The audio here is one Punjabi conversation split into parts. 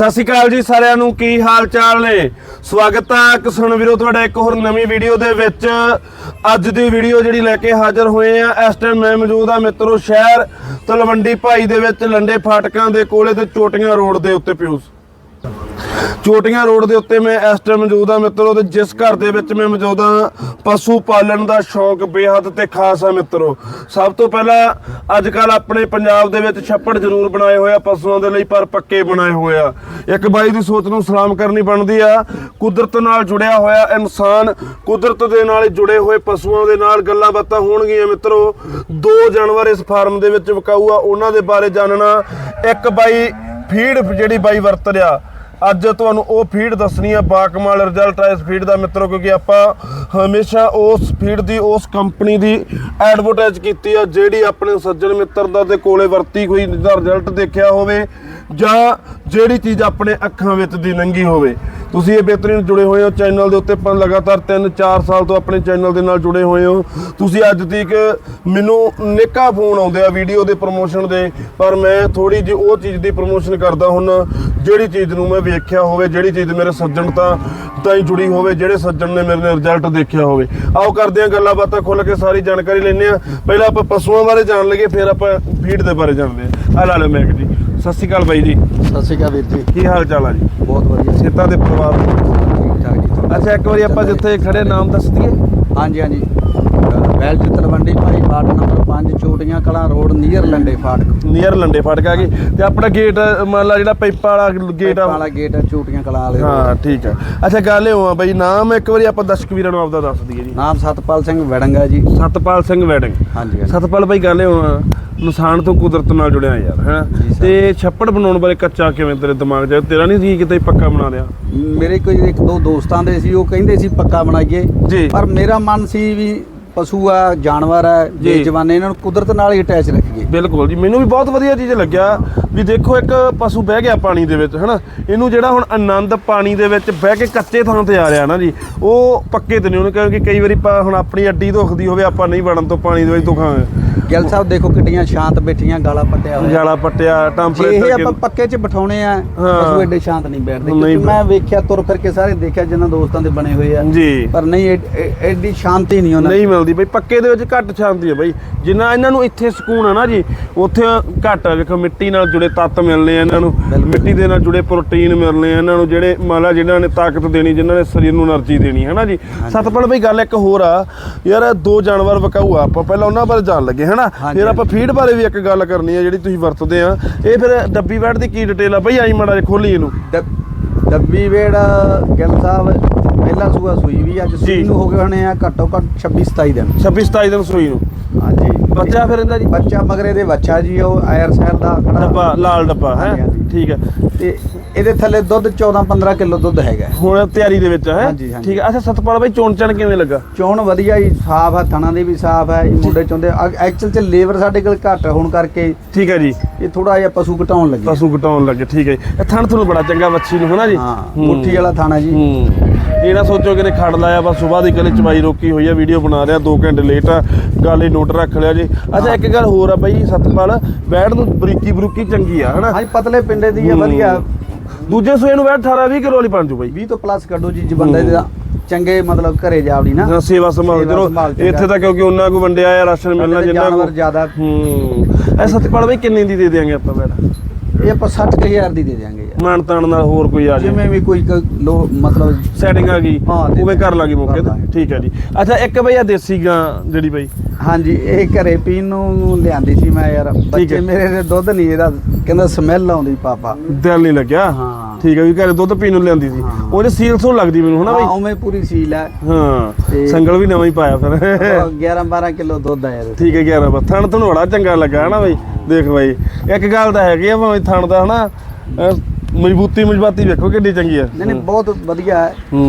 ਸਤਿ ਸ਼੍ਰੀ ਅਕਾਲ ਜੀ ਸਾਰਿਆਂ ਨੂੰ, ਕੀ ਹਾਲ ਚਾਲ ਨੇ? ਸਵਾਗਤ ਆ ਕਿਸਾਨ ਵੀਰੋ, ਤੁਹਾਡਾ ਇੱਕ ਹੋਰ ਨਵੀਂ ਵੀਡੀਓ ਦੇ ਵਿੱਚ। ਅੱਜ ਦੀ ਵੀਡੀਓ ਜਿਹੜੀ ਲੈ ਕੇ ਹਾਜ਼ਰ ਹੋਏ ਆ, ਇਸ ਟਾਈਮ ਮੈਂ ਮੌਜੂਦ ਆ ਮਿੱਤਰੋ ਸ਼ਹਿਰ ਤਲਵੰਡੀ ਭਾਈ ਦੇ ਵਿੱਚ, ਲੰਡੇ ਫਾਟਕਾਂ ਦੇ ਕੋਲੇ ਤੇ ਚੋਟੀਆਂ ਰੋਡ ਦੇ ਉੱਤੇ ਪਿਓਸ ਚੋਟੀਆਂ ਰੋਡ ਦੇ ਉੱਤੇ ਮੈਂ ਇਸ ਟਾਈਮ ਮੌਜੂਦ ਹਾਂ ਮਿੱਤਰੋ ਤੇ ਜਿਸ ਘਰ ਦੇ ਵਿੱਚ ਮੈਂ ਮੌਜੂਦ ਹਾਂ, ਪਸ਼ੂ ਪਾਲਣ ਦਾ ਸ਼ੌਂਕ ਬੇਹੱਦ ਤੇ ਖਾਸ ਆ ਮਿੱਤਰੋ। ਸਭ ਤੋਂ ਪਹਿਲਾਂ ਅੱਜ ਕੱਲ ਆਪਣੇ ਪੰਜਾਬ ਦੇ ਵਿੱਚ ਛੱਪੜ ਜ਼ਰੂਰ ਬਣਾਏ ਹੋਏ ਆ, ਪਸ਼ੂਆਂ ਦੇ ਲਈ ਪਰ ਪੱਕੇ ਬਣਾਏ ਹੋਏ ਆ। ਇੱਕ ਬਾਈ ਦੀ ਸੋਚ ਨੂੰ ਸਲਾਮ ਕਰਨੀ ਬਣਦੀ ਆ, ਕੁਦਰਤ ਨਾਲ ਜੁੜਿਆ ਹੋਇਆ ਇਨਸਾਨ ਕੁਦਰਤ ਦੇ ਨਾਲ ਜੁੜੇ ਹੋਏ ਪਸ਼ੂਆਂ ਦੇ ਨਾਲ ਗੱਲਾਂ ਬਾਤਾਂ ਹੋਣਗੀਆਂ ਮਿੱਤਰੋ। ਦੋ ਜਾਨਵਰ ਇਸ ਫਾਰਮ ਦੇ ਵਿੱਚ ਵਿਕਾਊ ਆ, ਉਹਨਾਂ ਦੇ ਬਾਰੇ ਜਾਣਨਾ। ਇੱਕ ਬਾਈ ਫੀਡ ਜਿਹੜੀ ਬਾਈ ਵਰਤ ਰਿਹਾ ਅੱਜ ਤੁਹਾਨੂੰ ਉਹ ਫੀਡ ਦੱਸਣੀ ਆ, ਬਾਕਮਾਲ ਰਿਜ਼ਲਟ ਆ ਇਸ ਫੀਡ ਦਾ ਮਿੱਤਰੋ, ਕਿਉਂਕਿ ਆਪਾਂ ਹਮੇਸ਼ਾ ਉਸ ਫੀਡ ਦੀ, ਉਸ ਕੰਪਨੀ ਦੀ ਐਡਵਰਟਾਈਜ਼ ਕੀਤੀ ਆ, ਜਿਹੜੀ ਆਪਣੇ ਸੱਜਣ ਮਿੱਤਰ ਦਾ ਦੇ ਕੋਲੇ ਵਰਤੀ ਹੋਈ ਦਾ ਰਿਜ਼ਲਟ ਦੇਖਿਆ ਹੋਵੇ। ਜਾਂ ਜਿਹੜੀ ਚੀਜ਼ ਆਪਣੇ ਅੱਖਾਂ ਵਿੱਚ ਦੀ ਲੰਗੀ ਹੋਵੇ। ਤੁਸੀਂ ਇਹ ਬਿਹਤਰੀਨ ਜੁੜੇ ਹੋਏ ਹੋ ਚੈਨਲ ਦੇ ਉੱਤੇ ਆਪਾਂ ਲਗਾਤਾਰ 3-4 ਸਾਲ ਤੋਂ ਆਪਣੇ ਚੈਨਲ ਦੇ ਨਾਲ ਜੁੜੇ ਹੋਏ ਹੋ। ਤੁਸੀਂ ਅੱਜ ਤੱਕ ਮੈਨੂੰ ਨਿੱਕਾ ਫੋਨ ਆਉਂਦੇ ਆ ਵੀਡੀਓ ਦੇ ਪ੍ਰੋਮੋਸ਼ਨ ਦੇ, ਪਰ ਮੈਂ ਥੋੜੀ ਜਿਹੀ ਉਹ ਚੀਜ਼ ਦੀ ਪ੍ਰੋਮੋਸ਼ਨ ਕਰਦਾ ਹੁਣ ਜਿਹੜੀ ਚੀਜ਼ ਨੂੰ ਮੈਂ ਵੇਖਿਆ ਹੋਵੇ, ਜਿਹੜੀ ਚੀਜ਼ ਮੇਰੇ ਸੱਜਣਤਾ ਤਾਂ ਹੀ ਜੁੜੀ ਹੋਵੇ, ਜਿਹੜੇ ਸੱਜਣ ਨੇ ਮੇਰੇ ਰਿਜ਼ਲਟ ਦੇਖਿਆ ਹੋਵੇ। ਆਓ ਕਰਦੇ ਹਾਂ ਗੱਲਾਂ ਬਾਤਾਂ ਖੁੱਲ ਕੇ ਸਾਰੀ ਜਾਣਕਾਰੀ ਲੈਂਦੇ ਆ ਪਹਿਲਾਂ ਆਪਾਂ ਪਸ਼ੂਆਂ ਬਾਰੇ ਜਾਣ ਲਈਏ ਫਿਰ ਆਪਾਂ ਫੀਡ ਦੇ ਬਾਰੇ ਜਾਣਦੇ ਆ ਆ ਲਾ ਲਓ ਮੈਕ ਜੀ। ਸਤਿ ਸ਼੍ਰੀ ਅਕਾਲ ਬਾਈ ਜੀ। ਸਤਿ ਸ਼੍ਰੀ ਅਕਾਲ ਵੀਰ ਜੀ। ਕੀ ਹਾਲ ਚਾਲ ਆ ਜੀ? ਬਹੁਤ ਵਧੀਆ। ਸਿੱਤਾ ਦੇ ਪਰਿਵਾਰ ਠੀਕ ਠਾਕ ਜੀ। ਅੱਛਾ ਇੱਕ ਵਾਰੀ ਆਪਾਂ ਜਿੱਥੇ ਖੜੇ ਨਾਮ ਦੱਸ ਦਈਏ। ਹਾਂਜੀ ਹਾਂਜੀ। Wells Talwandi Bhai ward number 5 Chotian Kalan road near Lande ਫਾਟਕ। ਨੀਅਰ ਲੰਡੇ ਫਟਕ ਆ ਗਏ ਤੇ ਆਪਣਾ ਗੇਟ ਮੰਨ ਲਾ ਜਿਹੜਾ ਪਾਈਪਾਂ ਵਾਲਾ ਗੇਟ ਆ। ਵਾਲਾ ਗੇਟ ਹੈ ਚੋਟੀਆਂ ਕਲਾਂ ਵਾਲੇ ਹਾਂ ਠੀਕ ਆ। ਅੱਛਾ ਗੱਲ ਇਹ ਹੋਆ ਬਈ ਨਾਮ ਇੱਕ ਵਾਰੀ ਆਪਾਂ ਦਰਸ਼ਕ ਵੀਰਾਂ ਨੂੰ ਆਪਦਾ ਦੱਸ ਦਈਏ ਜੀ। ਨਾਮ ਸਤਪਾਲ ਸਿੰਘ ਵੜੰਗਾ ਜੀ। ਸਤਪਾਲ ਸਿੰਘ ਵੈਡਿੰਗ ਹਾਂਜੀ ਸਤਪਾਲ ਬਾਈ ਗੱਲ ਇਹ ਹੋਆ ਨੁਕਸਾਨ ਤੋਂ ਕੁਦਰਤ ਨਾਲ ਜੁੜਿਆ ਯਾਰ ਸਰ। ਤੇ ਛੱਪੜ ਬਣਾਉਣ ਬਾਰੇ ਕੱਚਾ ਕਿਵੇਂ ਤੇਰੇ ਦਿਮਾਗ 'ਚ? ਤੇਰਾ ਨਹੀਂ ਸੀ ਕਿਤੇ ਪੱਕਾ ਬਣਾ ਲਿਆ? ਮੇਰੇ ਕੋਈ ਇੱਕ ਦੋ ਦੋਸਤਾਂ ਦੇ ਸੀ ਉਹ ਕਹਿੰਦੇ ਸੀ ਪੱਕਾ ਬਣਾਈਏ। ਪਰ ਮੇਰਾ ਮਨ ਸੀ ਵੀ ਪਸ਼ੂ ਆ ਜਾਨਵਰ ਆ ਜੀ। ਬੇਜਵਾਨੇ ਇਹਨਾਂ ਨੂੰ ਕੁਦਰਤ ਨਾਲ ਹੀ ਅਟੈਚ ਰੱਖੀਏ। ਬਿਲਕੁਲ ਜੀ ਮੈਨੂੰ ਵੀ ਬਹੁਤ ਵਧੀਆ ਚੀਜ਼ ਲੱਗਿਆ ਵੀ ਦੇਖੋ ਇੱਕ ਪਸ਼ੂ ਬਹਿ ਗਿਆ ਪਾਣੀ ਦੇ ਵਿੱਚ ਹਨਾ? ਇਹਨੂੰ ਜਿਹੜਾ ਹੁਣ ਆਨੰਦ ਪਾਣੀ ਦੇ ਵਿੱਚ ਬਹਿ ਕੇ ਕੱਚੇ ਥਾਂ ਤੇ ਆ ਰਿਹਾ ਨਾ ਜੀ ਉਹ ਪੱਕੇ ਤੇ ਨਹੀਂ ਉਹਨੂੰ ਕਿਉਂਕਿ ਕਈ ਵਾਰੀ ਹੁਣ ਆਪਣੀ ਅੱਡੀ ਦੁਖਦੀ ਹੋਵੇ ਆਪਾਂ ਨਹੀਂ ਵੜਨ ਤੋਂ ਪਾਣੀ ਦੇ ਵਿੱਚ ਦੁਖਾਂਗੇ। ਗਿੱਲ ਸਾਹਿਬ ਦੇਖੋ ਕਿੱਡੀਆਂ ਸ਼ਾਂਤ ਬੈਠੀਆਂ ਗਾਲਾਂ ਪੱਟਿਆ ਹੋਇਆ। ਜਾਲਾ ਪੱਟਿਆ ਜੇ ਇਹ ਟੈਂਪਰੇਚਰ ਆਪਾਂ ਪੱਕੇ 'ਚ ਬਿਠਾਉਣੇ ਆ। ਪਸ਼ੂ ਐਡੇ ਸ਼ਾਂਤ ਨਹੀਂ ਬੈਠਦੇ। ਕਿਉਂਕਿ ਮੈਂ ਵੇਖਿਆ ਤੁਰ ਫਿਰ ਕੇ ਸਾਰੇ ਦੇਖਿਆ ਜਿਨ੍ਹਾਂ ਦੋਸਤਾਂ ਦੇ ਬਣੇ ਹੋਏ ਆ। ਜੀ। ਪਰ ਨਹੀਂ ਐਡੀ ਸ਼ਾਂਤੀ ਨਹੀਂ ਉਹਨਾਂ ਨਹੀਂ ਮਿਲਦੀ ਬਈ ਪੱਕੇ ਦੇ ਵਿੱਚ ਘੱਟ ਸ਼ਾਂਤੀ ਹੈ ਬਈ। ਜਿੰਨਾ ਇਹਨਾਂ ਨੂੰ ਇੱਥੇ ਸਕੂਨ ਆ ਨਾ ਜੀ ਉੱਥੇ ਘੱਟ ਆ। ਵੇਖੋ ਮਿੱਟੀ ਨਾਲ ਜੁੜੇ ਤੱਤ ਮਿਲਨੇ ਆ ਇਹਨਾਂ ਨੂੰ। ਮਿੱਟੀ ਦੇ ਨਾਲ ਜੁੜੇ ਪ੍ਰੋਟੀਨ ਮਿਲਨੇ ਆ ਇਹਨਾਂ ਨੂੰ ਜਿਹੜੇ ਮਾਲਾ ਜਿਨ੍ਹਾਂ ਨੇ ਤਾਕਤ ਦੇਣੀ ਜਿਨ੍ਹਾਂ ਨੇ ਸਰੀਰ ਨੂੰ એનર્ਜੀ ਦੇਣੀ ਹੈ ਨਾ ਜੀ ਸਤਪਣ ਬਈ ਗੱਲ ਇੱਕ ਹੋਰ ਆ। ਯਾਰ ਦੋ ਜਾਨਵਰ ਵਕਾਊ ਆ। ਆਪਾਂ ਪਹਿਲਾਂ ਉਹਨਾਂ ਬਾਰੇ ਜਾਣ ਲੱਗੇ ਹਨਾ? ਫਿਰ ਆਪਾਂ ਫੀਡ ਬਾਰੇ ਵੀ ਇੱਕ ਗੱਲ ਕਰਨੀ ਆ ਜਿਹੜੀ ਤੁਸੀਂ ਵਰਤਦੇ ਆ। ਇਹ ਫਿਰ ਡੱਬੀ ਵੈਟ ਦੀ ਕੀ ਡਿਟੇਲ ਆ? ਬਈ ਆਈ ਮਾੜਾ ਜਿਹਾ ਖੋਲੀ ਇਹਨੂੰ। ਡੱਬੀ ਵੇੜ ਗਿੱਲ ਸਾਹਿਬ ਪਹਿਲਾ ਸੂਆ ਸੂਈ ਵੀ ਅੱਜ ਜੀ। ਸੂਈ ਨੂੰ ਹੋ ਗਏ ਹੋਣੇ ਆ ਘੱਟੋ ਘੱਟ 26 27 ਦਿਨ। 26 27 ਦਿਨ ਸੂਈ ਨੂੰ। ਹਾਂਜੀ। ਬੱਚਾ ਫਿਰ ਇਹਦਾ ਜੀ? ਬੱਚਾ ਮਗਰੇ ਦੇ ਬੱਚਾ ਜੀ ਉਹ ਆਇਰ ਸੈਲ ਦਾ ਖੜਾ। ਡੱਬਾ ਲਾਲ ਡੱਬਾ ਹੈ? ਹਾਂਜੀ। ਠੀਕ ਹੈ। ਤੇ ਇਹਦੇ ਥੱਲੇ ਦੁੱਧ 14 15 ਕਿਲੋ ਦੁੱਧ ਹੈਗਾ। ਹੁਣ ਤਿਆਰੀ ਦੇ ਵਿੱਚ ਹੈ? ਹਾਂਜੀ, ਹਾਂਜੀ। ਠੀਕ ਹੈ। ਅੱਛਾ ਸਤਪਾਲ ਬਾਈ ਚੋਣ ਚਣ ਕਿਵੇਂ ਲੱਗਾ? ਚੋਣ ਵਧੀਆ ਹੀ ਸਾਫ਼ ਆ ਥਣਾ ਦੇ ਵੀ ਸਾਫ਼ ਹੈ ਇਹ ਮੁੰਡੇ ਚੋਂਦੇ ਐਕਚੁਅਲ ਚ ਲੇਬਰ ਸਾਡੇ ਕੋਲ ਘੱਟ ਹੋਣ ਕਰਕੇ ਠੀਕ ਹੈ ਜੀ। ਇਹ ਥੋੜਾ ਜਿਹਾ ਪਸ਼ੂ ਘਟਾਉਣ ਲੱਗੇ। ਪਸ਼ੂ ਘਟਾਉਣ ਲੱਗੇ ਠੀਕ ਹੈ ਜੀ। ਇਹ ਥਣ ਤੁਹਾਨੂੰ ਬੜਾ ਚੰਗਾ ਵੱਛੀ ਨੂੰ ਹਨਾ ਜੀ? ਹਾਂ ਹੂੰ। ਮੁੱਠੀ ਵਾਲਾ ਥਾਣਾ ਜੀ। ਹੂੰ। ਇਹ ਨਾ ਸੋਚੋ ਕਿ ਨੇ ਖੜ ਲਾਇਆ ਬਸ ਸਵੇਰ ਦੀ ਕਲੇ ਚਵਾਈ ਰੋਕੀ ਹੋਈ ਆ ਵੀਡੀਓ ਬਣਾ ਰਿਹਾ 2 ਘੰਟੇ ਲੇਟ ਆ ਗੱਲ ਇਹ ਨੋਟ ਰੱਖ ਲਿਆ ਜੀ। ਅੱਛਾ ਇੱਕ ਗੱਲ ਹੋਰ ਆ ਬਾਈ ਸਤਪਾਲ ਬੈੜ ਨੂੰ ਬਰੀਕੀ ਬਰੂਕੀ ਚੰਗੀ ਆ ਹਨਾ? ਹਾਂਜੀ ਪਤਲੇ ਪਿੰਡੇ ਦੀ ਹੈ ਹੂੰ। ਵਧੀਆ ਦੂਜੇ ਸੂਏ ਨੂੰ ਬੈੜ 18 20 ਕਿਲੋ ਵਾਲੀ ਬਣ ਜੂ ਬਾਈ। 20 ਤੋਂ ਪਲੱਸ ਕੱਢੋ ਜੀ ਜੇ ਬੰਦੇ ਦਾ ਚੰਗੇ ਮਤਲਬ ਘਰੇ ਜਾਵੜੀ ਨਾ ਹਾਂ, ਸੇਵਾ ਸੰਭਾਲ ਚੰਗਾ। ਇੱਥੇ ਤਾਂ ਕਿਉਂਕਿ ਉਹਨਾਂ ਕੋ ਵੰਡਿਆ ਆ ਰਾਸ਼ਨ ਮਿਲਣਾ ਜਿੰਨਾ ਜਾਨਵਰ ਜ਼ਿਆਦਾ। ਹੂੰ। ਇਹ ਸਤਪਾਲ ਬਾਈ ਕਿੰਨੇ ਦੀ ਦੇ ਦਿਆਂਗੇ ਆਪਾਂ ਬੈੜ ਇਹ ਆਪਾਂ 60000 ਦੀ ਦੇ ਯਾਰ ਮਾਨ ਤਾਨ ਨਾਲ ਹੋਰ ਕੋਈ ਆ ਜਾਏ। ਜਿਵੇਂ ਵੀ ਕੋਈ ਕ- ਲੋ ਮਤਲਬ ਸੈਟਿੰਗ ਆ ਗਈ ਹਾਂ, ਉਵੇਂ ਕਰ ਲਾਂਗੇ ਮੌਕੇ ਕਰ ਤੇ। ਲਾਂਗੇ। ਠੀਕ ਹੈ ਜੀ। ਅੱਛਾ ਇੱਕ ਬਈ ਆ ਦੇਸੀ ਗਾਂ ਜਿਹੜੀ ਬਈ। ਹਾਂਜੀ ਇਹ ਘਰੇ ਪੀਣ ਨੂੰ ਲਿਆਂਦੀ ਸੀ ਮੈਂ ਯਾਰ। ਬੱਚੇ ਹੈ। ਮੇਰੇ ਦੇ ਦੁੱਧ ਨਹੀਂ ਇਹਦਾ ਕਹਿੰਦਾ ਸਮੈਲ ਆਉਂਦੀ ਪਾਪਾ। ਦਿਲ ਨਹੀਂ ਲੱਗਿਆ? ਹਾਂ। ਠੀਕ ਹੈ ਵੀ ਘਰੇ ਦੁੱਧ ਪੀਣ ਨੂੰ ਲਿਆਂਦੀ ਸੀ। ਹਾਂ। ਉਹਦੇ ਸੀਲ ਸੋ ਲੱਗਦੀ ਮੈਨੂੰ ਹਨਾ ਹਾਂ ਬਈ ਉਵੇਂ ਪੂਰੀ ਸੀਲ ਹੈ ਹਾਂ ਤੇ- ਸੰਗਲ ਵੀ ਨਵਾਂ ਹੀ ਪਾਇਆ ਫਿਰ। 11 12 ਕਿਲੋ ਦੁੱਧ ਆ ਯਾਰ ਠੀਕ ਹੈ 11 ਬਾ ਥਣ ਤੁਹਾਨੂੰ ਬੜਾ ਚੰਗਾ ਲੱਗਾ ਹਨਾ ਬਈ? ਦੇਖ ਬਈ ਇੱਕ ਗੱਲ ਤਾਂ ਹੈਗੀ ਆ ਭਾਵੇਂ ਥਣ ਦਾ ਹਨਾ? ਅਹ ਮਜ਼ਬੂਤੀ ਮਜ਼ਬਾਤੀ ਵੇਖੋ ਕਿੱਡੀ ਚੰਗੀ ਆ। ਨਹੀਂ ਨਹੀਂ ਬਹੁਤ ਵਧੀਆ ਹੈ। ਹੂੰ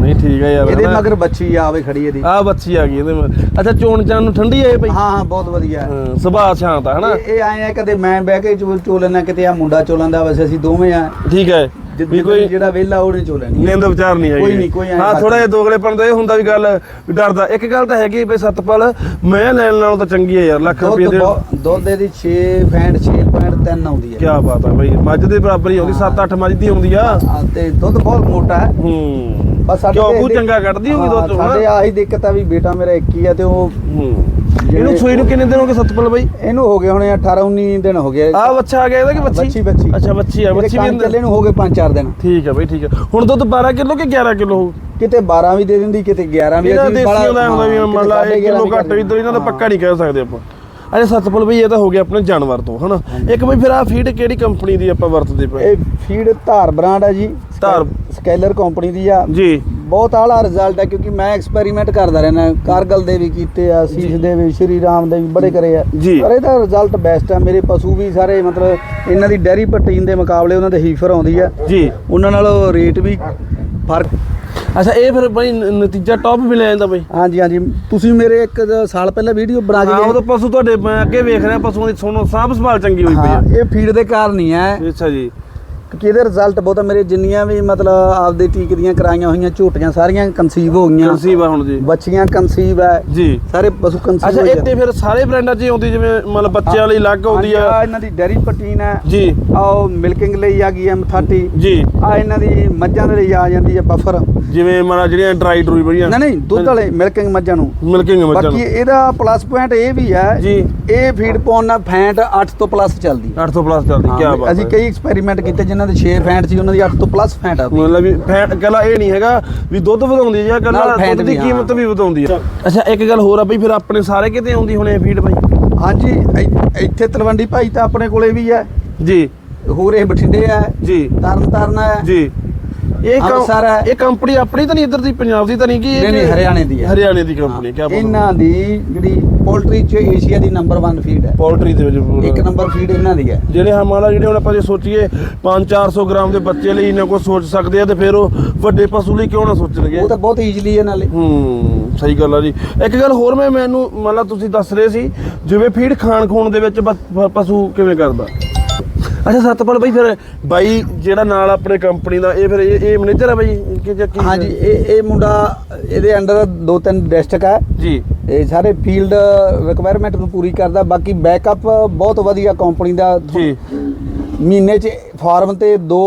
ਨਹੀਂ ਠੀਕ ਹੈ ਯਾਰ ਇਹਦੇ ਹਨਾ। ਮਗਰ ਬੱਚੀ ਆਵੇ ਖੜੀ ਇਹਦੀ। ਆਹ ਬੱਚੀ ਆ ਗਈ ਇਹਦੇ ਮਗਰ। ਅੱਛਾ ਚੋਣ ਚਾਣ ਨੂੰ ਠੰਡੀ ਆ ਇਹ ਹਾਂ ਹਾਂ ਬਹੁਤ ਵਧੀਆ ਹੈ। ਹਾਂ, ਸੁਭਾਅ ਸ਼ਾਂਤ ਆ ਹਨਾ? ਇਹ ਇਹ ਆਏ ਆ ਕਦੇ ਮੈਂ ਬਹਿ ਕੇ ਚੋ ਚੋ ਲੈਣਾ ਕਿਤੇ ਆ ਮੁੰਡਾ ਚੋ ਲੈਂਦਾ ਵੈਸੇ ਅਸੀਂ ਦੋਵੇਂ ਆ। ਠੀਕ ਹੈ ਵੀ ਕੋਈ ਜਿਹੜਾ ਵਿਹਲਾ ਉਹਨੇ ਚੋ ਲੈਣੀ ਨਿੰਦ ਵਿਚਾਰ ਨਹੀਂ ਹੈਗੀ ਕੋਈ ਨਹੀਂ, ਕੋਈ ਹਾਂ ਥੋੜਾ ਜਿਹਾ ਦੋਗਲੇਪਣ ਦਾ ਇਹ ਹੁੰਦਾ ਵੀ ਗੱਲ ਵੀ ਡਰਦਾ। ਇੱਕ ਗੱਲ ਤਾਂ ਹੈਗੀ ਬਈ ਸਤਪਾਲ ਮੈਂ ਲੈਣ ਨਾਲੋਂ ਤਾਂ ਚੰਗੀ ਹੈ ਯਾਰ ਲੱਖ ਰੁਪਏ ਦੇ ਦੁੱਧ ਇਹਦੀ 6 ਫੈਂਟ 6.3 ਆਉਂਦੀ ਹੈ ਕੀ ਬਾਤ ਹੈ ਬਈ ਮੱਝ ਦੇ ਬਰਾਬਰ ਹੀ ਆਉਂਦੀ 7-8 ਮੱਝ ਦੀ ਆਉਂਦੀ ਆ। ਤੇ ਦੁੱਧ ਬਹੁਤ ਮੋਟਾ ਹੈ। ਹੂੰ। ਬਸ ਸਾਡੇ ਕਿਉਂ ਚੰਗਾ ਕੱਢਦੀ ਹੋਊਗੀ ਦੁੱਧ? ਸਾਡੇ ਆਹੀ ਦਿੱਕਤ ਆ ਵੀ ਬੇਟਾ ਮੇਰਾ ਇੱਕ ਹੀ ਆ ਤੇ ਉਹ ਹੂੰ। ਇਹਨੂੰ ਸੂਈ ਨੂੰ ਕਿੰਨੇ ਦਿਨ ਹੋ ਗਏ ਸਤਪਾਲ ਬਈ? ਇਹਨੂੰ ਹੋ ਗਏ ਹੁਣੇ 18 19 ਦਿਨ ਹੋ ਗਏ ਆ। ਬੱਚਾ ਆ ਗਿਆ ਇਹਦਾ ਕਿ ਬੱਚੀ ਬੱਚੀ ਬੱਚੀ ਅੱਛਾ ਬੱਚੀ ਆ ਬੱਚੀ ਵੀ ਚੱਲੇ ਨੂੰ ਹੋ ਗਏ 5-4 ਦਿਨ। ਠੀਕ ਹੈ ਬਈ ਠੀਕ ਹੈ ਹੁਣ ਦੁੱਧ 12 ਕਿਲੋ ਕਿ 11 ਕਿਲੋ ਹੋਊ? ਕਿਤੇ 12 ਵੀ ਦੇ ਦਿੰਦੀ ਕਿਤੇ 11 ਵੀ। ਅਸੀਂ ਬੜਾ- ਹੁੰਦਾ ਹੁੰਦਾ ਵੀ ਹਾਂ, ਮੰਨ ਲਾ ਕਿਤੇ 1 ਕਿਲੋ ਘੱਟ ਵੀ ਇਹਨਾਂ ਦਾ ਹਾਂ। ਪੱਕਾ ਨਹੀਂ ਕਹਿ ਸਕਦੇ ਆਪਾਂ। ਅਰੇ ਸਤਪਾਲ ਬਈ ਇਹ ਤਾਂ ਹੋ ਗਿਆ ਆਪਣੇ ਜਾਨਵਰ ਤੋਂ ਹਨਾ? ਇੱਕ ਬਈ ਫਿਰ ਆ ਫੀਡ ਕਿਹੜੀ ਕੰਪਨੀ ਦੀ ਆਪਾਂ ਵਰਤਦੇ ਪਏ? ਇਹ ਫੀਡ ਧਾਰ ਬ੍ਰਾਂਡ ਹੈ ਜੀ। ਧਾਰ। ਸਕੈਲਰ ਕੰਪਨੀ ਦੀ ਆ। ਜੀ। ਬਹੁਤ ਆਲਾ ਰਿਜ਼ਲਟ ਹੈ ਕਿਉਂਕਿ ਮੈਂ ਐਕਸਪੈਰੀਮੈਂਟ ਕਰਦਾ ਰਹਿਣਾ ਕਾਰਗਲ ਦੇ ਵੀ ਕੀਤੇ ਆ ਸੀਸ ਦੇ ਵੀ ਸ਼੍ਰੀ ਰਾਮ ਦੇ ਵੀ ਬੜੇ ਕਰੇ ਆ। ਪਰ ਇਹਦਾ ਰਿਜ਼ਲਟ ਬੈਸਟ ਆ। ਮੇਰੇ ਪਸ਼ੂ ਵੀ ਸਾਰੇ ਮਤਲਬ ਇਹਨਾਂ ਦੀ ਡੈਰੀ ਪ੍ਰੋਟੀਨ ਦੇ ਮੁਕਾਬਲੇ ਉਹਨਾਂ ਦੇ ਹੀਫਰ ਆਉਂਦੀ ਆ। ਜੀ। ਉਹਨਾਂ ਨਾਲੋਂ ਰੇਟ ਵੀ ਫ਼ਰਕ ਅੱਛਾ ਇਹ ਫਿਰ ਬਈ ਨਤੀਜਾ ਟੌਪ ਵੀ ਲੈ ਜਾਂਦਾ ਬਈ। ਹਾਂਜੀ ਹਾਂਜੀ। ਤੁਸੀਂ ਮੇਰੇ ਇੱਕ ਸਾਲ ਪਹਿਲਾਂ ਵੀਡੀਓ ਬਣਾ ਕੇ ਹਾਂ ਉਹ ਪਸ਼ੂ ਤੁਹਾਡੇ ਮੈਂ ਅੱਗੇ ਵੇਖ ਰਿਹਾ ਪਸ਼ੂਆਂ ਦੀ ਸੋਨੋ ਸਾਂਭ ਸੰਭਾਲ ਚੰਗੀ ਹੋਈ ਪਈ ਇਹ ਫੀਡ ਦੇ ਕਾਰਨ ਹੈ ਆ। ਅੱਛਾ ਜੀ। ਕਿ ਇਹਦੇ ਰਿਜ਼ਲਟ ਬਹੁਤ ਆ ਮੇਰੇ ਜਿੰਨੀਆਂ ਵੀ ਮਤਲਬ ਆਪਦੇ ਟੀਕ ਦੀਆਂ ਕਰਾਈਆਂ ਹੋਈਆਂ ਝੋਟੀਆਂ ਸਾਰੀਆਂ ਕਨਸੀਵ ਹੋ ਗਈਆਂ। ਆ ਹੁਣ ਜੀ। ਬੱਚੀਆਂ ਕਨਸੀਵ ਹੈ ਜੀ। ਸਾਰੇ ਪਸ਼ੂ ਕਨਸੀਵ ਅੱਛਾ ਇੱਥੇ ਫਿਰ ਸਾਰੇ ਬ੍ਰਾਂਡਾਂ 'ਚ ਹੀ ਆਉਂਦੀ ਜਿਵੇਂ ਮਤਲਬ ਬੱਚਿਆਂ ਲਈ ਅਲੱਗ ਆਉਂਦੀ ਆ। ਇਹਨਾਂ ਦੀ ਡੈਰੀ ਪ੍ਰੋਟੀਨ ਹੈ ਜੀ। ਆਓ ਮਿਲਕਿੰਗ ਲਈ ਆ ਗਈ M30 ਜੀ। ਆ ਇਹਨਾਂ ਦੀ ਮੱਝਾਂ ਦੇ ਲਈ ਆ ਜਾਂਦੀ ਹੈ ਬਫਰ ਜਿਵੇਂ ਮਾਨਾ ਜਿਹੜੀਆਂ ਡਰਾਈ ਡਰੂਈ ਬੜੀਆਂ ਨਹੀਂ ਨਹੀਂ ਦੁੱਧ ਵਾਲੇ ਮਿਲਕਿੰਗ ਮੱਝਾਂ ਨੂੰ। ਮਿਲਕਿੰਗ ਮੱਝਾਂ ਬਾਕੀ ਇਹਦਾ ਪਲੱਸ ਪੁਆਇੰਟ ਇਹ ਵੀ ਹੈ ਜੀ। ਇਹ ਫੀਡ ਪਾਉਣ ਨਾਲ ਫੈਂਟ 8 ਤੋਂ ਪਲੱਸ ਚੱਲਦੀ। 800 ਪਲੱਸ ਚੱਲਦੀ ਕੀ ਹਾਂ, ਬਾਤ ਅਸੀਂ ਹੈ। ਕਈ ਐਕਸਪੈਰੀਮੈਂਟ ਕੀਤੇ ਜਿਨ੍ਹਾਂ ਦੇ 6 ਫੈਂਟ ਸੀ ਉਹਨਾਂ ਦੀ 8 ਤੋਂ ਪਲੱਸ ਫੈਂਟ ਆ ਮਤਲਬ ਵੀ ਫੈਟ ਗੱਲਾਂ ਇਹ ਨਹੀਂ ਹੈਗਾ ਵੀ ਦੁੱਧ ਵਧਾਉਂਦੀ ਜਾਂ ਨਾਲ fat ਦੁੱਧ ਦੀ ਵੀ। ਕੀਮਤ ਵੀ ਵਧਾਉਂਦੀ ਆ। ਅੱਛਾ ਇੱਕ ਗੱਲ ਹੋਰ ਆ ਬਈ ਫਿਰ ਆਪਣੇ ਸਾਰੇ ਕਿਤੇ ਆਉਂਦੀ ਹੁਣੇ ਫੀਡ ਬਾਈ? ਹਾਂਜੀ ਇ- ਇੱਥੇ ਤਲਵੰਡੀ ਭਾਈ ਤਾਂ ਆਪਣੇ ਕੋਲੇ ਵੀ ਹੈ ਜੀ। ਹੋਰ ਇਹ ਬਠਿੰਡੇ ਹੈ ਜੀ। ਤਰਨ ਤਾਰਨ ਹੈ ਜੀ। ਇਹ ਅੰਮ੍ਰਿਤਸਰ ਹੈ। ਇਹ ਕੰਪਨੀ ਆਪਣੀ ਤਾਂ ਨਹੀਂ ਇੱਧਰ ਦੀ ਪੰਜਾਬ ਦੀ ਤਾਂ ਨਹੀਂ ਕਿ ਇਹ ਨਹੀਂ, ਨਹੀਂ, ਹਰਿਆਣੇ ਦੀ ਹੈ। ਹਰਿਆਣੇ ਦੀ ਕੰਪਨੀ ਕੀ ਬਾਤ ਇਹਨਾਂ ਦੀ ਜਿਹੜੀ ਪੋਲਟਰੀ ਚ ਏਸ਼ੀਆ ਦੀ ਨੰਬਰ 1 ਫੀਡ ਹੈ ਪੋਲਟਰੀ ਦੇ ਵਿੱਚ ਪੂਰਾ। ਇੱਕ ਨੰਬਰ ਫੀਡ ਇਹਨਾਂ ਦੀ ਹੈ ਜਿਹੜੇ ਹਮਾਰਾ ਜਿਹੜੇ ਹੁਣ ਆਪਾਂ ਜੇ ਸੋਚੀਏ 5-400 ਗ੍ਰਾਮ ਦੇ ਬੱਚੇ ਲਈ ਇਹਨਾਂ ਕੋ ਸੋਚ ਸਕਦੇ ਆ ਤੇ ਫਿਰ ਉਹ ਵੱਡੇ ਪਸ਼ੂ ਲਈ ਕਿਉਂ ਨਾ ਸੋਚਣਗੇ ਉਹ ਤਾਂ ਬਹੁਤ ਈਜ਼ੀਲੀ ਹੈ ਨਾਲੇ ਹੂੰ ਸਹੀ ਗੱਲ ਆ ਜੀ ਇੱਕ ਗੱਲ ਹੋਰ ਮੈਂ ਮੈਨੂੰ ਲਾ ਤੁਸੀਂ ਦੱਸ ਰਹੇ ਸੀ ਜਿਵੇਂ ਫੀਡ ਖਾਣ ਖੂਣ ਦੇ ਵਿੱਚ ਬ- ਪ- ਪਸ਼ੂ ਕਿਵੇਂ ਕਰਦਾ ਅੱਛਾ ਸਤਪਾਲ ਬਾਈ ਫਿਰ ਬਾਈ ਜਿਹੜਾ ਨਾਲ ਆਪਣੇ ਕੰਪਨੀ ਦਾ ਇਹ ਫਿਰ ਇਹ ਇਹ ਮੈਨੇਜਰ ਆ ਬਾਈ? ਕਿ ਜਾਂ ਕੀ ਹਾਂਜੀ ਇਹ ਇਹ ਮੁੰਡਾ ਇਹਦੇ ਅੰਡਰ ਦੋ ਤਿੰਨ ਡਿਸਟ੍ਰਿਕਟ ਹੈ ਜੀ। ਇਹ ਸਾਰੇ ਫੀਲਡ ਰਿਕੁਆਇਰਮੈਂਟ ਨੂੰ ਪੂਰੀ ਕਰਦਾ ਬਾਕੀ ਬੈਕਅਪ ਬਹੁਤ ਵਧੀਆ ਕੰਪਨੀ ਦਾ। ਜੀ। ਮਹੀਨੇ 'ਚ ਫਾਰਮ ਤੇ ਦੋ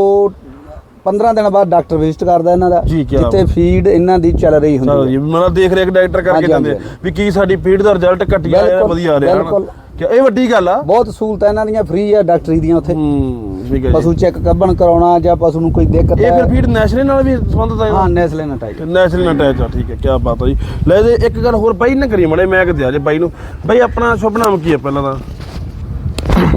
15 ਦਿਨ ਬਾਅਦ ਡਾਕਟਰ ਵਿਜ਼ਿਟ ਕਰਦਾ ਇਹਨਾਂ ਦਾ ਜੀ, ਕਿਆ ਜਿੱਥੇ। ਫੀਡ ਇਹਨਾਂ ਦੀ ਚੱਲ ਰਹੀ ਚਲੋ ਹੁੰਦੀ ਜੀ ਹੈ ਮਤਲਬ ਦੇਖ ਰੇਖ ਡਾਇਰੈਕਟਰ ਕਰਕੇ ਹਾਂਜੀ, ਜਾਂਦੇ ਆ। ਵੀ ਕੀ ਸਾਡੀ ਫੀਡ ਦਾ ਰਿਜ਼ਲਟ ਘਟਿਆ ਆ ਬਿਲਕੁਲ, ਵਧੀਆ ਆ ਰਿਹਾ ਹਨਾ? ਬਿਲਕੁਲ। ਕਿ ਇਹ ਵੱਡੀ ਗੱਲ ਆ। ਬਹੁਤ ਸਹੂਲਤਾਂ ਇਹਨਾਂ ਦੀਆਂ ਫ੍ਰੀ ਆ ਡਾਕਟਰੀ ਦੀਆਂ ਉੱਥੇ। ਹੂੰ ਠੀਕ ਹੈ ਪਸ਼ੂ ਜੀ ਚੈੱਕ ਕੱਢਣ ਕਰਾਉਣਾ ਜਾਂ ਪਸ਼ੂ ਨੂੰ ਕੋਈ ਦਿੱਕਤ ਇਹ ਫਿਰ ਫੀਡ ਨੈਸ਼ਨਲ ਨਾਲ ਵੀ ਸੰਬੰਧਿਤ ਹੈ ਹਾਂ ਨੈਸਲੇ ਨਾ ਟਾਈਪ ਨੈਸ਼ਨਲ ਅਟੈਚ ਆ ਠੀਕ ਹੈ ਕੀ ਬਾਤ ਆ ਜੀ। ਲੈ ਇਹਦੇ ਇੱਕ ਗੱਲ ਹੋਰ ਬਾਈ ਨਾ ਕਰੀ ਮੜੇ ਮੈਂ ਕਿਤੇ ਆ ਜੇ ਬਾਈ ਨੂੰ। ਬਾਈ ਆਪਣਾ ਸ਼ੁਭ ਨਾਮ ਕੀ ਹੈ ਪਹਿਲਾਂ ਤਾਂ?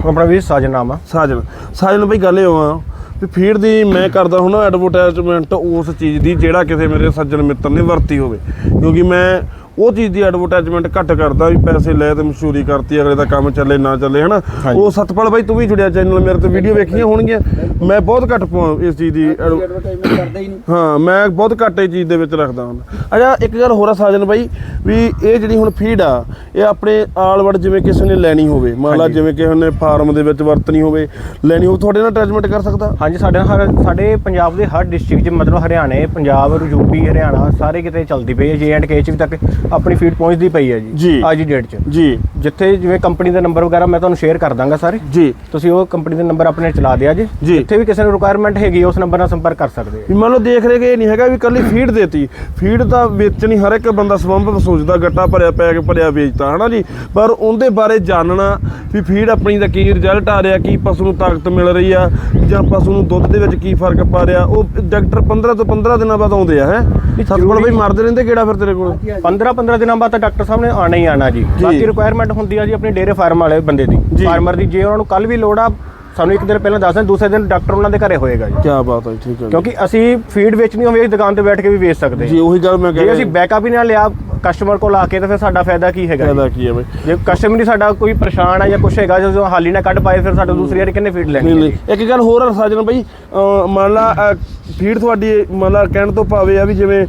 ਆਪਣਾ ਵੀ ਸਾਜਨ ਨਾਮ ਆ। ਸਾਜਨ। ਸਾਜਨ ਬਈ ਗੱਲ ਇਹ ਆ ਵੀ ਫੀਡ ਦੀ ਮੈਂ ਕਰਦਾ ਹੁਣ ਐਡਵਰਟਾਈਜ਼ਮੈਂਟ ਉਸ ਚੀਜ਼ ਦੀ ਜਿਹੜਾ ਕਿਸੇ ਮੇਰੇ ਸੱਜਣ ਮਿੱਤਰ ਨੇ ਵਰਤੀ ਹੋਵੇ। ਕਿਉਂਕਿ ਮੈਂ ਉਹ ਚੀਜ਼ ਦੀ ਐਡਵਰਟਾਈਜ਼ਮੈਂਟ ਘੱਟ ਕਰਦਾ ਵੀ ਪੈਸੇ ਲੈ ਤੇ ਮਸ਼ਹੂਰੀ ਕਰਤੀ ਅਗਲੇ ਦਾ ਕੰਮ ਚੱਲੇ ਨਾ ਚੱਲੇ ਹਨਾ। ਉਹ ਸਤਪਾਲ ਬਾਈ ਤੂੰ ਵੀ ਜੁੜਿਆ ਚੈਨਲ ਮੇਰੇ ਤੇ ਵੀਡੀਓ ਵੇਖੀਆਂ ਹੋਣਗੀਆਂ। ਮੈਂ ਬਹੁਤ ਘੱਟ ਇਸ ਚੀਜ਼ ਦੀ ਐਡਵ- ਐਡਵਰਟਾਈਜ਼ਮੈਂਟ ਕਰਦੇ ਹੀ ਨਹੀਂ। ਹਾਂ ਮੈਂ ਬਹੁਤ ਘੱਟ ਇਹ ਚੀਜ਼ ਦੇ ਵਿੱਚ ਰੱਖਦਾ ਹਾਂ। ਅੱਛਾ ਇੱਕ ਗੱਲ ਹੋਰ ਆ ਸਾਜਨ ਬਾਈ ਵੀ ਇਹ ਜਿਹੜੀ ਹੁਣ ਫੀਡ ਆ ਇਹ ਆਪਣੇ ਆਲਵਰਡ ਜਿਵੇਂ ਕਿਸੇ ਨੇ ਲੈਣੀ ਹੋਵੇ ਮੰਨ ਲਾ। ਜਿਵੇਂ ਕਿਸੇ ਨੇ ਫਾਰਮ ਦੇ ਵਿੱਚ ਵਰਤਣੀ ਹੋਵੇ ਲੈਣੀ ਹੋਵੇ ਤੁਹਾਡੇ ਨਾਲ ਅਟੈਚਮੈਂਟ ਕਰ ਸਕਦਾ? ਹਾਂਜੀ ਸਾਡੇ ਨਾਲ ਸਾਡੇ ਪੰਜਾਬ ਦੇ ਹਰ ਡਿਸਟ੍ਰਿਕਟ 'ਚ ਮਤਲਬ ਹਰਿਆਣੇ ਪੰਜਾਬ ਯੂਪੀ ਹਰਿਆਣਾ ਸਾਰੇ ਕਿਤੇ ਚੱਲਦੀ ਪਈ ਹੈ ਜੇ ਐਂਡ ਕੇ 'ਚ ਵੀ ਤੱਕ। ਆਪਣੀ ਫੀਡ ਪਹੁੰਚਦੀ ਪਈ ਹੈ ਜੀ। ਅੱਜ ਦੀ ਡੇਟ 'ਚ। ਜੀ। ਜਿੱਥੇ ਜਿਵੇਂ ਕੰਪਨੀ ਦੇ ਨੰਬਰ ਵਗੈਰਾ ਮੈਂ ਤੁਹਾਨੂੰ ਸ਼ੇਅਰ ਕਰ ਦਾਂਗਾ ਸਾਰੇ। ਜੀ। ਤੁਸੀਂ ਉਹ ਕੰਪਨੀ ਦੇ ਨੰਬਰ ਆਪਣੇ ਚਲਾ ਦਿਆ ਜੀ। ਜਿੱਥੇ ਵੀ ਕਿਸੇ ਨੂੰ ਰਿਕੁਆਇਰਮੈਂਟ ਹੈਗੀ ਉਸ ਨੰਬਰ ਨਾਲ ਸੰਪਰਕ ਕਰ ਸਕਦੇ ਹੋ। ਮੰਨ ਲਓ ਦੇਖ ਰਹੇ ਕਿ ਇਹ ਨਹੀਂ ਹੈਗਾ ਵੀ ਕੱਲੀ ਫੀਡ ਦੇਤੀ। ਫੀਡ ਤਾਂ ਵੇਚਣੀ ਹਰ ਇੱਕ ਬੰਦਾ ਸੰਭਵ ਸੋਚਦਾ ਗੱਟਾ ਭਰਿਆ ਪੈ ਕੇ ਭਰਿਆ ਵੇਚਦਾ ਹਨਾ ਜੀ? ਪਰ ਉਹਦੇ ਬਾਰੇ ਜਾਣਨਾ ਵੀ ਫੀਡ ਆਪਣੀ ਦਾ ਕੀ ਰਿਜ਼ਲਟ ਆ ਰਿਹਾ ਕੀ ਪਸ਼ੂ ਨੂੰ ਤਾਕਤ ਮਿਲ ਰਹੀ ਆ ਜਾਂ ਪਸ਼ੂ ਨੂੰ ਦੁੱਧ ਦੇ ਵਿੱਚ ਕੀ ਫ਼ਰਕ ਪਾ ਰਿਹਾ। ਉਹ ਡਾਕਟਰ 15 ਤੋਂ 15 ਦਿਨਾਂ ਬਾਅਦ ਆਉਂਦੇ ਆ ਹੈ? ਸਤਪਾਲ ਬਈ ਮਰਦੇ ਰਹਿੰਦੇ ਕਿਹੜਾ ਫਿਰ ਤੇਰੇ ਕੋਲ? 15 15 ਦਿਨਾਂ ਬਾਅਦ ਤਾਂ ਡਾਕਟਰ ਸਾਹਿਬ ਨੇ ਆਣਾ ਹੀ ਆਣਾ ਜੀ। ਬਾਕੀ ਰਿਕੁਆਇਰਮੈਂਟ ਹੁੰਦੀ ਆ ਜੀ ਆਪਣੀ ਡੇਰੇ ਫਾਰਮ ਵਾਲੇ ਬੰਦੇ। ਦੀ ਫਾਰਮਰ ਦੀ ਜੇ ਉਹਨਾਂ ਨੂੰ ਕੱਲ ਵੀ ਲੋੜ ਆ ਸਾਨੂੰ ਇੱਕ ਦਿਨ ਪਹਿਲਾਂ ਦੱਸ ਦੇਣ ਦੂਸਰੇ ਦਿਨ ਡਾਕਟਰ ਉਹਨਾਂ ਦੇ ਘਰੇ ਹੋਏਗਾ ਜੀ। ਕੀ ਬਾਤ ਹੈ ਠੀਕ ਹੈ ਕਿਉਂਕਿ ਅਸੀਂ ਫੀਡ ਵੇਚਣੀ ਹੋਵੇ ਦੁਕਾਨ ਤੇ ਬੈਠ ਕੇ ਵੀ ਵੇਚ ਸਕਦੇ ਜੀ ਉਹੀ ਗੱਲ ਮੈਂ ਕਹਿ ਜੇ ਰਿਹਾ ਅਸੀਂ ਬੈਕਅਪ ਹੀ ਨਾ ਲਿਆ ਕਸਟਮਰ ਕੋਲ ਆ ਕੇ ਤਾਂ ਫਿਰ ਸਾਡਾ ਫਾਇਦਾ ਕੀ ਹੈਗਾ ਜੀ? ਫਾਇਦਾ ਕੀ ਹੈ ਬਈ? ਜੇ ਕਸਟਮਰ ਹੀ ਸਾਡਾ ਕੋਈ ਪਰੇਸ਼ਾਨ ਹੈ ਜਾਂ ਕੁਛ ਹੈਗਾ ਜਦੋਂ ਹਾਲੀ ਨਾ ਕੱਢ ਪਾਏ ਫਿਰ ਸਾਡਾ ਦੂਸਰੀ ਵਾਰੀ ਕਿੰਨੇ ਫੀਡ ਨਹੀਂ ਨਹੀਂ? ਇੱਕ ਗੱਲ ਹੋਰ ਆ ਸਾਜਨ ਬਈ ਅਹ ਮੰਨ ਲਾ ਫੀਡ ਤੁਹਾਡੀ ਮੰਨ ਲਾ ਕਹਿਣ ਤੋਂ ਭਾਵੇਂ ਆ ਵੀ ਜਿਵੇਂ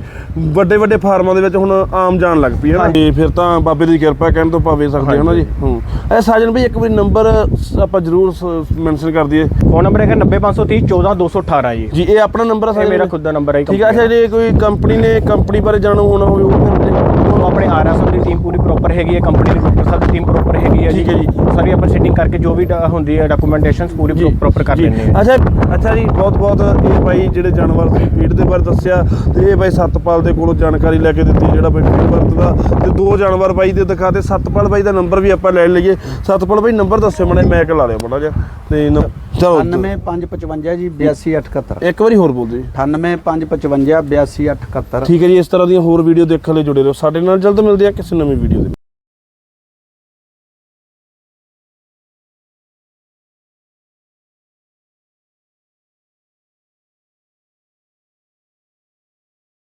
ਵੱਡੇ ਵੱਡੇ ਫਾਰਮਾਂ ਦੇ ਵਿੱਚ ਹੁਣ ਆਮ ਜਾਣ ਲੱਗ ਪਈ ਹੈ ਨਾ? ਤੇ ਫਿਰ ਤਾਂ ਬਾਬੇ ਦੀ ਕਿਰਪਾ ਕਹਿਣ ਤੋਂ ਭਾਵੇਂ ਸਕਦੇ ਹਾਂ ਨਾ ਜੀ? ਹੂੰ। ਇਹ ਸਾਜਨ ਬਈ ਇੱਕ ਵਾਰੀ ਨੰਬਰ ਆਪਾਂ ਜ਼ਰੂਰ ਮੈਂਸ਼ਨ ਕਰ ਦਈਏ। ਫੋਨ ਨੰਬਰ ਹੈਗਾ 90530 14218 ਜੀ। ਜੀ ਇਹ ਆਪਣਾ ਨੰਬਰ ਆ ਇਹ ਮੇਰਾ? ਖੁਦ ਦਾ ਨੰਬਰ ਹੈ ਠੀਕ ਆ ਅੱਛਾ ਜੇ ਕੋਈ ਕੰਪਨੀ ਨੇ ਕੰਪਨੀ ਬਾਰੇ ਜਾਣੂ ਹੋਣਾ ਹੋਵੇ ਉਹ ਫਿਰ ਆਪਣੇ ਆਰਐਸ ਦੀ ਟੀਮ ਪੂਰੀ ਪ੍ਰੋਪਰ ਹੈਗੀ ਹੈ ਕੰਪਨੀ ਦੀ ਡਾਕਟਰ ਸਾਹਿਬ ਦੀ ਟੀਮ ਪ੍ਰੋਪਰ ਹੈਗੀ ਹੈ ਠੀਕ ਹੈ ਜੀ। ਸਾਰੀ ਆਪਾਂ ਸੈਟਿੰਗ ਕਰਕੇ ਜੋ ਵੀ ਡ- ਹੁੰਦੀ ਹੈ ਡਾਕੂਮੈਂਟੇਸ਼ਨਸ ਪੂਰੀ ਪ੍ਰੋਪਰ ਕਰ ਜੀ। ਲੈਂਦੇ ਹਾਂ। ਅੱਛਾ ਅੱਛਾ ਜੀ ਬਹੁਤ ਬਹੁਤ ਇਹ ਬਾਈ ਜਿਹੜੇ ਜਾਨਵਰ ਦੀ ਫੀਡ ਦੇ ਬਾਰੇ ਦੱਸਿਆ ਤੇ ਇਹ ਬਾਈ ਸਤਪਾਲ ਦੇ ਕੋਲੋਂ ਜਾਣਕਾਰੀ ਲੈ ਕੇ ਦਿੱਤੀ ਜਿਹੜਾ ਬਾਈ ਫੀਡ ਵਰਤਦਾ ਤੇ ਦੋ ਜਾਨਵਰ ਬਾਈ ਦੇ ਦਿਖਾਤੇ ਸਤਪਾਲ ਬਾਈ ਦਾ ਨੰਬਰ ਵੀ ਆਪਾਂ ਲੈ ਲਈਏ। ਸਤਪਾਲ ਬਾਈ ਨੰਬਰ ਦੱਸਿਓ ਮਨੇ ਮੈਕ ਲਾ ਲਿਓ ਬੜਾ ਜਿਹਾ। ਤੇ ਨ- ਚਲੋ 98555 ਜੀ 82871 ਇੱਕ ਵਾਰੀ ਹੋਰ ਬੋਲ ਦਿਓ ਜੀ। 98555 82871 ਠੀਕ ਹੈ ਜੀ ਇਸ ਤਰ੍ਹਾਂ ਦੀਆਂ ਹੋਰ ਵੀਡੀਓ ਦੇਖਣ ਲਈ ਜੁੜੇ ਰਹੋ। ਸਾਡੇ ਨਾਲ ਜਲਦ ਮਿਲਦੇ ਆ ਕਿਸੇ ਨਵੀਂ ਵੀਡੀਓ ਦੇ